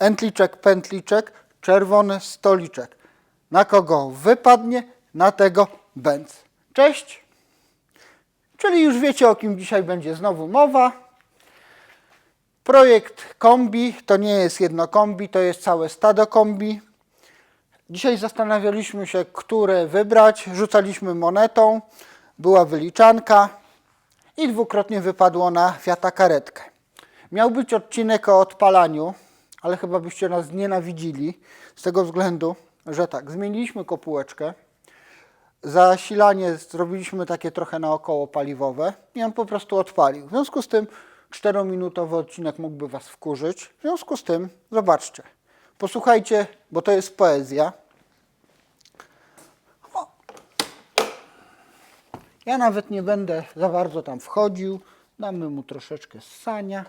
entliczek, pętliczek, czerwony stoliczek. Na kogo wypadnie, na tego bęc. Cześć! Czyli już wiecie, o kim dzisiaj będzie znowu mowa. Projekt kombi to nie jest jedno kombi, to jest całe stado kombi. Dzisiaj zastanawialiśmy się, które wybrać. Rzucaliśmy monetą, była wyliczanka i dwukrotnie wypadło na Fiata karetkę. Miał być odcinek o odpalaniu, ale chyba byście nas znienawidzili z tego względu, że tak, zmieniliśmy kopułeczkę, zasilanie zrobiliśmy takie trochę naokoło paliwowe i on po prostu odpalił. W związku z tym 4-minutowy odcinek mógłby Was wkurzyć. W związku z tym zobaczcie, posłuchajcie, bo to jest poezja. O. Ja nawet nie będę za bardzo tam wchodził. Damy mu troszeczkę ssania.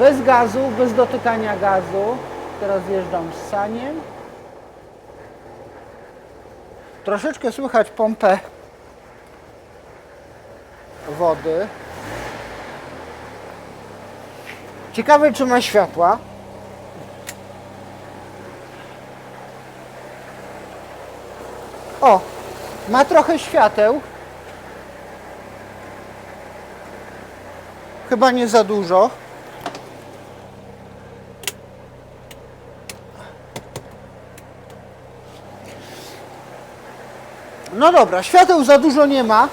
Bez gazu, bez dotykania gazu. Teraz jeżdżam z saniem. Troszeczkę słychać pompę wody. Ciekawe, czy ma światła. O, ma trochę świateł. Chyba nie za dużo. No dobra, świateł za dużo nie ma.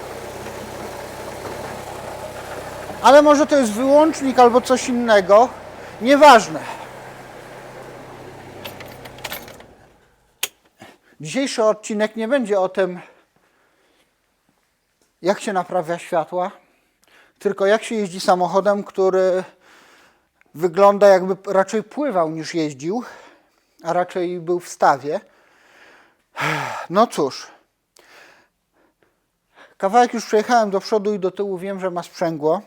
Ale może to jest wyłącznik albo coś innego. Nieważne. Dzisiejszy odcinek nie będzie o tym, jak się naprawia światła, tylko jak się jeździ samochodem, który wygląda jakby raczej pływał niż jeździł, a raczej był w stawie. No cóż, Kawałek już przejechałem do przodu i do tyłu, wiem, że ma sprzęgło.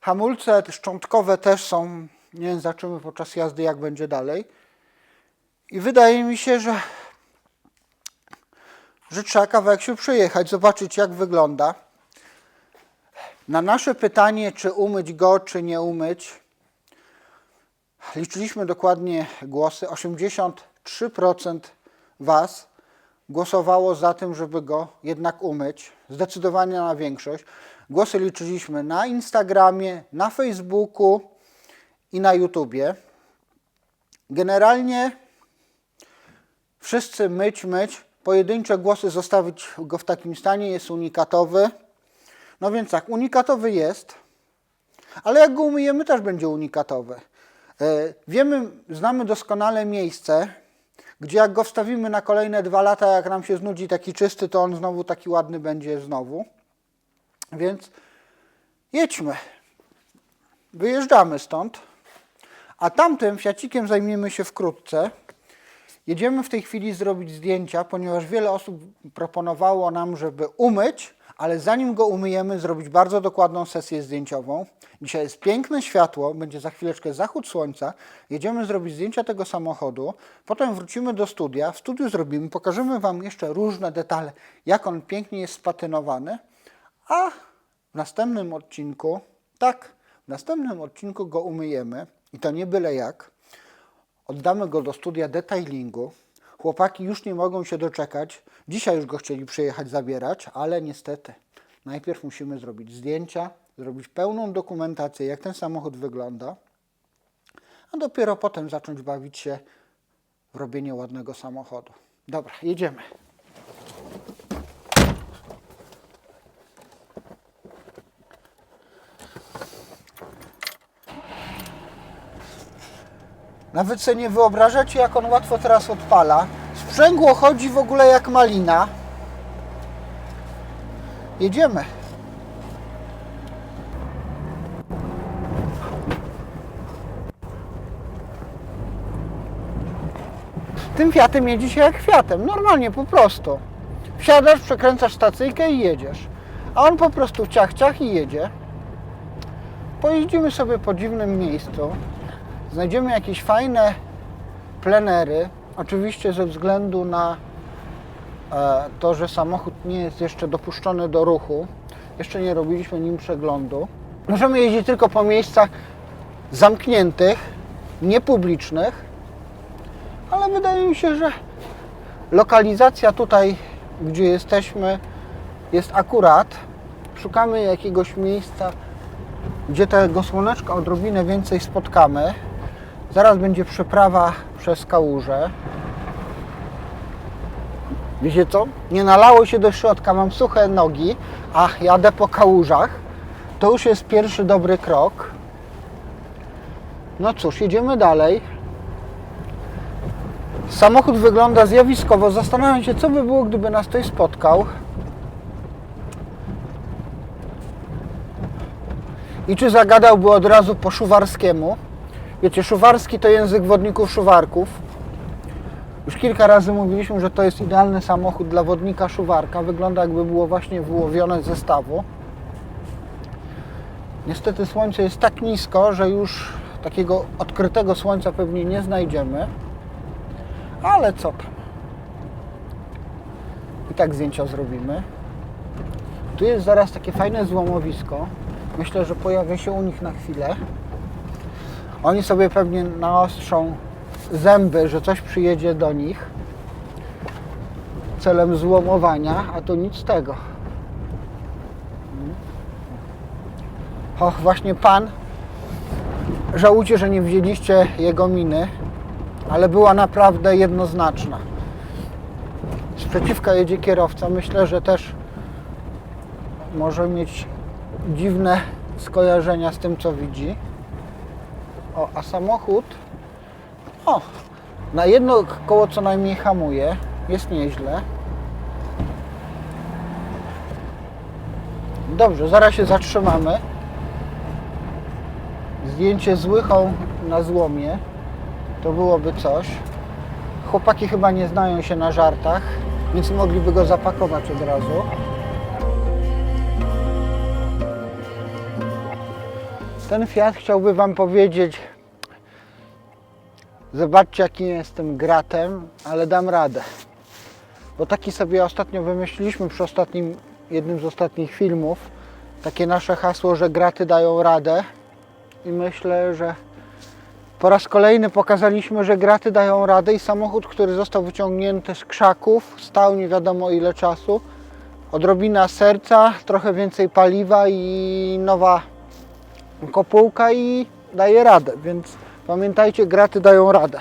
Hamulce szczątkowe też są, nie wiem, zobaczymy podczas jazdy, jak będzie dalej. I wydaje mi się, że, że trzeba kawałek się przejechać, zobaczyć, jak wygląda. Na nasze pytanie, czy umyć go, czy nie umyć, liczyliśmy dokładnie głosy. 83% Was głosowało za tym, żeby go jednak umyć. Zdecydowanie na większość. Głosy liczyliśmy na Instagramie, na Facebooku i na YouTubie. Generalnie wszyscy myć, myć. Pojedyncze głosy zostawić go w takim stanie jest unikatowy. No więc tak, unikatowy jest, ale jak go umyjemy też będzie unikatowy. E, Wiemy, znamy doskonale miejsce, gdzie jak go wstawimy na kolejne dwa lata, jak nam się znudzi taki czysty, to on znowu taki ładny będzie znowu. Więc jedźmy. Wyjeżdżamy stąd. A tamtym Fiacikiem zajmiemy się wkrótce. Jedziemy w tej chwili zrobić zdjęcia, ponieważ wiele osób proponowało nam, żeby umyć, ale zanim go umyjemy, zrobić bardzo dokładną sesję zdjęciową. Dzisiaj jest piękne światło, będzie za chwileczkę zachód słońca. Jedziemy zrobić zdjęcia tego samochodu, potem wrócimy do studia. W studiu zrobimy, pokażemy Wam jeszcze różne detale, jak on pięknie jest spatynowany. A w następnym odcinku, tak, w następnym odcinku go umyjemy i to nie byle jak. Oddamy go do studia detailingu. Chłopaki już nie mogą się doczekać. Dzisiaj już go chcieli przyjechać zabierać, ale niestety najpierw musimy zrobić zdjęcia, zrobić pełną dokumentację, jak ten samochód wygląda, a dopiero potem zacząć bawić się w robienie ładnego samochodu. Dobra, jedziemy. Nawet sobie nie wyobrażacie, jak on łatwo teraz odpala. Sprzęgło chodzi w ogóle jak malina. Jedziemy. Tym Fiatem jedzie się jak Fiatem, normalnie po prostu. Wsiadasz, przekręcasz stacyjkę i jedziesz. A on po prostu ciach, ciach i jedzie. Pojeździmy sobie po dziwnym miejscu. Znajdziemy jakieś fajne plenery. Oczywiście ze względu na e, to, że samochód nie jest jeszcze dopuszczony do ruchu. Jeszcze nie robiliśmy nim przeglądu. Możemy jeździć tylko po miejscach zamkniętych, niepublicznych, ale wydaje mi się, że lokalizacja tutaj, gdzie jesteśmy, jest akurat. Szukamy jakiegoś miejsca, gdzie tego słoneczka odrobinę więcej spotkamy. Zaraz będzie przeprawa przez kałużę. Wiecie co? Nie nalało się do środka, mam suche nogi, a jadę po kałużach. To już jest pierwszy dobry krok. No cóż, jedziemy dalej. Samochód wygląda zjawiskowo. Zastanawiam się, co by było, gdyby nas ktoś spotkał. I czy zagadałby od razu po szuwarskiemu? Wiecie, szuwarski to język wodników szuwarków. Już kilka razy mówiliśmy, że to jest idealny samochód dla wodnika szuwarka. Wygląda jakby było właśnie wyłowione ze stawu. Niestety słońce jest tak nisko, że już takiego odkrytego słońca pewnie nie znajdziemy. Ale co tam? I tak zdjęcia zrobimy. Tu jest zaraz takie fajne złomowisko. Myślę, że pojawię się u nich na chwilę. Oni sobie pewnie naostrzą zęby, że coś przyjedzie do nich celem złomowania, a to nic tego. Och, właśnie pan. Żałujcie, że nie wzięliście jego miny, ale była naprawdę jednoznaczna. Sprzeciwka jedzie kierowca. Myślę, że też może mieć dziwne skojarzenia z tym, co widzi. O, a samochód o, na jedno koło co najmniej hamuje. Jest nieźle. Dobrze, zaraz się zatrzymamy. Zdjęcie z łychą na złomie. To byłoby coś. Chłopaki chyba nie znają się na żartach, więc mogliby go zapakować od razu. Ten Fiat chciałby Wam powiedzieć, Zobaczcie, jakim jestem gratem, ale dam radę. Bo taki sobie ostatnio wymyśliliśmy przy ostatnim, jednym z ostatnich filmów. Takie nasze hasło, że graty dają radę. I myślę, że po raz kolejny pokazaliśmy, że graty dają radę i samochód, który został wyciągnięty z krzaków, stał nie wiadomo ile czasu. Odrobina serca, trochę więcej paliwa i nowa kopułka i daje radę, więc Pamiętajcie, graty dają radę.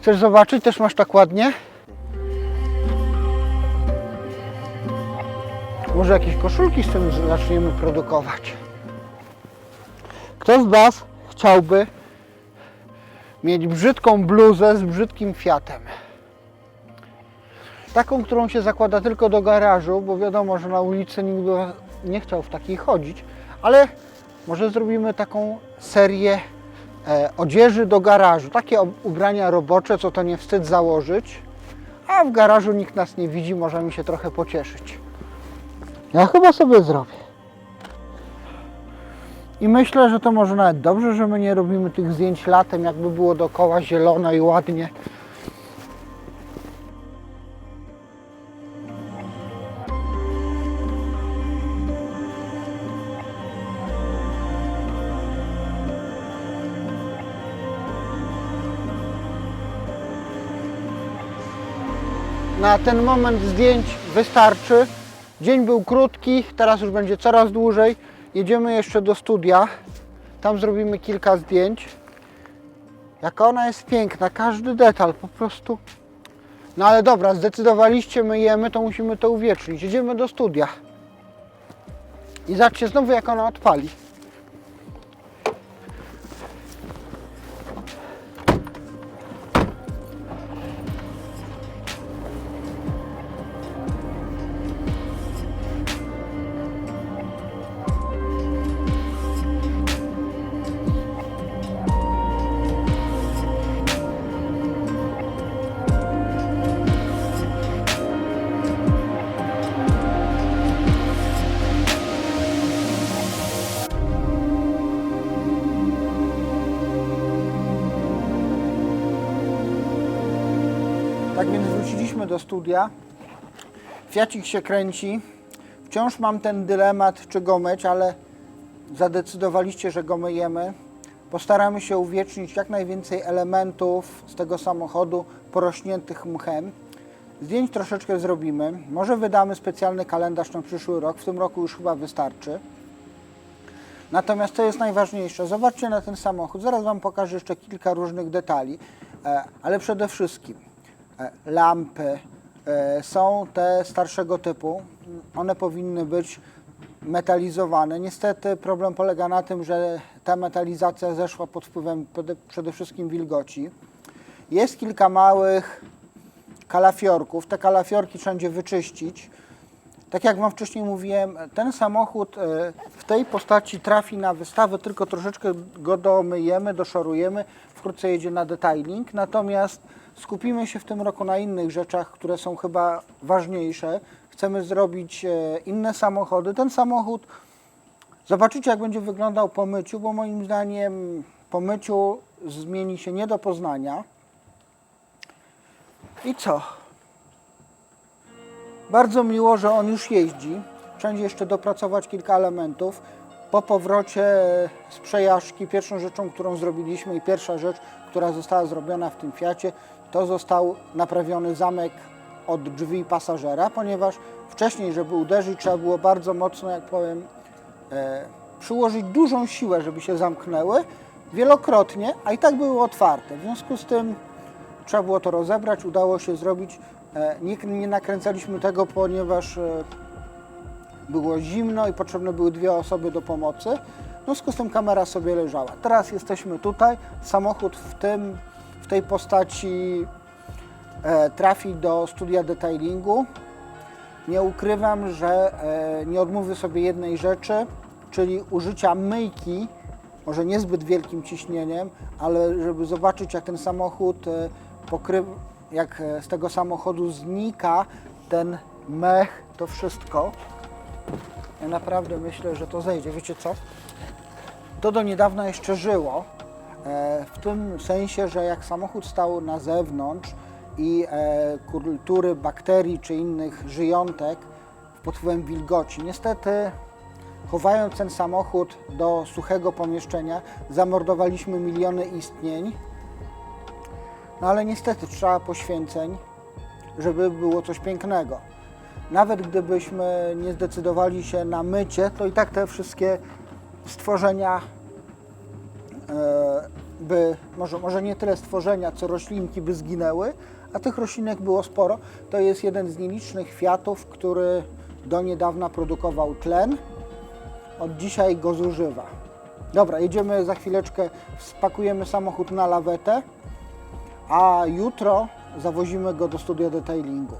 Chcesz zobaczyć? Też masz tak ładnie? Może jakieś koszulki z tym zaczniemy produkować. Kto z Was chciałby mieć brzydką bluzę z brzydkim Fiatem? Taką, którą się zakłada tylko do garażu, bo wiadomo, że na ulicy nikt by nie chciał w takiej chodzić, ale może zrobimy taką serię e, odzieży do garażu. Takie ubrania robocze, co to nie wstyd założyć. A w garażu nikt nas nie widzi, możemy się trochę pocieszyć. Ja chyba sobie zrobię. I myślę, że to może nawet dobrze, że my nie robimy tych zdjęć latem, jakby było dookoła zielono i ładnie. Na ten moment zdjęć wystarczy. Dzień był krótki, teraz już będzie coraz dłużej. Jedziemy jeszcze do studia. Tam zrobimy kilka zdjęć. Jaka ona jest piękna, każdy detal po prostu. No ale dobra, zdecydowaliście, myjemy, to musimy to uwiecznić. Jedziemy do studia. I zobaczcie znowu jak ona odpali. Wróciliśmy do studia. Fiacik się kręci. Wciąż mam ten dylemat, czy go myć, ale zadecydowaliście, że go myjemy. Postaramy się uwiecznić jak najwięcej elementów z tego samochodu porośniętych mchem. Zdjęć troszeczkę zrobimy. Może wydamy specjalny kalendarz na przyszły rok. W tym roku już chyba wystarczy. Natomiast co jest najważniejsze, zobaczcie na ten samochód. Zaraz Wam pokażę jeszcze kilka różnych detali, e, ale przede wszystkim lampy e, są te starszego typu. One powinny być metalizowane. Niestety problem polega na tym, że ta metalizacja zeszła pod wpływem przede- przede wszystkim wilgoci. Jest kilka małych kalafiorków. Te kalafiorki trzeba będzie wyczyścić. Tak jak Wam wcześniej mówiłem, ten samochód e, w tej postaci trafi na wystawę, tylko troszeczkę go domyjemy, doszorujemy, wkrótce jedzie na detailing. Natomiast skupimy się w tym roku na innych rzeczach, które są chyba ważniejsze. Chcemy zrobić e, inne samochody. Ten samochód zobaczycie, jak będzie wyglądał po myciu, bo moim zdaniem po myciu zmieni się nie do poznania. I co? Bardzo miło, że on już jeździ. Wszędzie jeszcze dopracować kilka elementów. Po powrocie z przejażdżki pierwszą rzeczą, którą zrobiliśmy i pierwsza rzecz, która została zrobiona w tym Fiacie, to został naprawiony zamek od drzwi pasażera, ponieważ wcześniej, żeby uderzyć, trzeba było bardzo mocno, jak powiem, e, przyłożyć dużą siłę, żeby się zamknęły, wielokrotnie, a i tak były otwarte. W związku z tym trzeba było to rozebrać, udało się zrobić. E, Nie, nie nakręcaliśmy tego, ponieważ e, było zimno i potrzebne były dwie osoby do pomocy. W związku z tym kamera sobie leżała. Teraz jesteśmy tutaj. Samochód w, tym, w tej postaci e, trafi do studia detailingu. Nie ukrywam, że e, nie odmówię sobie jednej rzeczy, czyli użycia myjki, może niezbyt wielkim ciśnieniem, ale żeby zobaczyć, jak ten samochód e, pokrywa, jak z tego samochodu znika ten mech, to wszystko. Ja naprawdę myślę, że to zejdzie. Wiecie co? To do niedawna jeszcze żyło. E, w tym sensie, że jak samochód stał na zewnątrz i e, kultury bakterii czy innych żyjątek pod wpływem wilgoci, niestety chowając ten samochód do suchego pomieszczenia, zamordowaliśmy miliony istnień. No ale niestety trzeba poświęceń, żeby było coś pięknego. Nawet gdybyśmy nie zdecydowali się na mycie, to i tak te wszystkie stworzenia by, może, może nie tyle stworzenia, co roślinki by zginęły, a tych roślinek było sporo. To jest jeden z nielicznych kwiatów, który do niedawna produkował tlen. Od dzisiaj go zużywa. Dobra, jedziemy za chwileczkę, spakujemy samochód na lawetę, a jutro zawozimy go do studia detailingu.